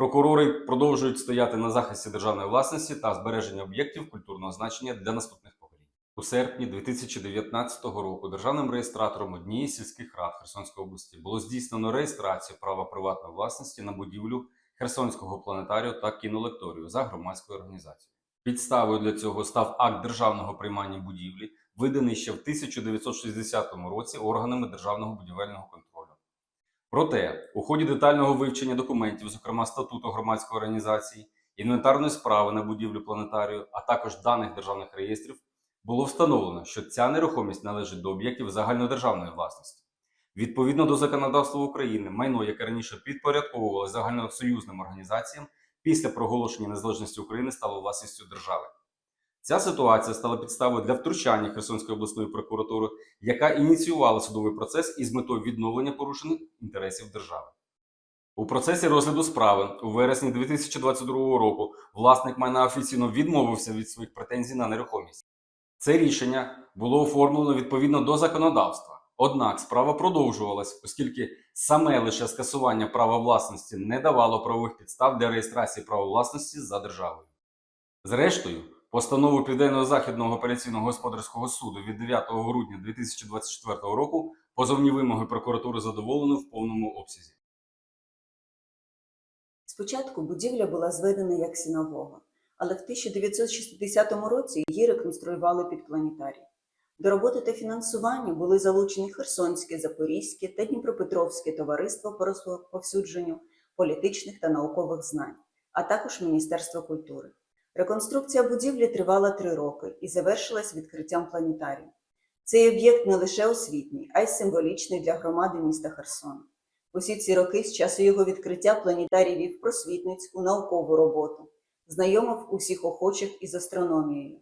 Прокурори продовжують стояти на захисті державної власності та збереження об'єктів культурного значення для наступних поколінь. У серпні 2019 року державним реєстратором однієї сільських рад Херсонської області було здійснено реєстрацію права приватної власності на будівлю Херсонського планетарію та кінолекторію за громадською організацією. Підставою для цього став акт державного приймання будівлі, виданий ще в 1960 році органами державного будівельного контролю. Проте, у ході детального вивчення документів, зокрема статуту громадської організації, інвентарної справи на будівлю планетарію, а також даних державних реєстрів, було встановлено, що ця нерухомість належить до об'єктів загальнодержавної власності. Відповідно до законодавства України, майно, яке раніше підпорядковувалося загальносоюзним організаціям, після проголошення незалежності України стало власністю держави. Ця ситуація стала підставою для втручання Херсонської обласної прокуратури, яка ініціювала судовий процес із метою відновлення порушених інтересів держави. У процесі розгляду справи у вересні 2022 року власник майна офіційно відмовився від своїх претензій на нерухомість. Це рішення було оформлено відповідно до законодавства. Однак справа продовжувалась, оскільки саме лише скасування права власності не давало правових підстав для реєстрації права власності за державою. Зрештою, постанову Південно-Західного апеляційного господарського суду від 9 грудня 2024 року позовні вимоги прокуратури задоволено в повному обсязі. Спочатку будівля була зведена як синагога, але в 1960 році її реконструювали під планетарій. До роботи та фінансування були залучені Херсонське, Запорізьке та Дніпропетровське товариство по розповсюдженню політичних та наукових знань, а також Міністерство культури. Реконструкція будівлі тривала три роки і завершилась відкриттям планетарію. Цей об'єкт не лише освітній, а й символічний для громади міста Херсон. Усі ці роки з часу його відкриття планетарій вів просвітницьку наукову роботу, знайомив усіх охочих із астрономією.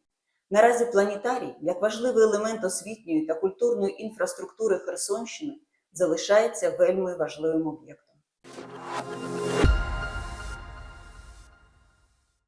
Наразі планетарій, як важливий елемент освітньої та культурної інфраструктури Херсонщини, залишається вельми важливим об'єктом.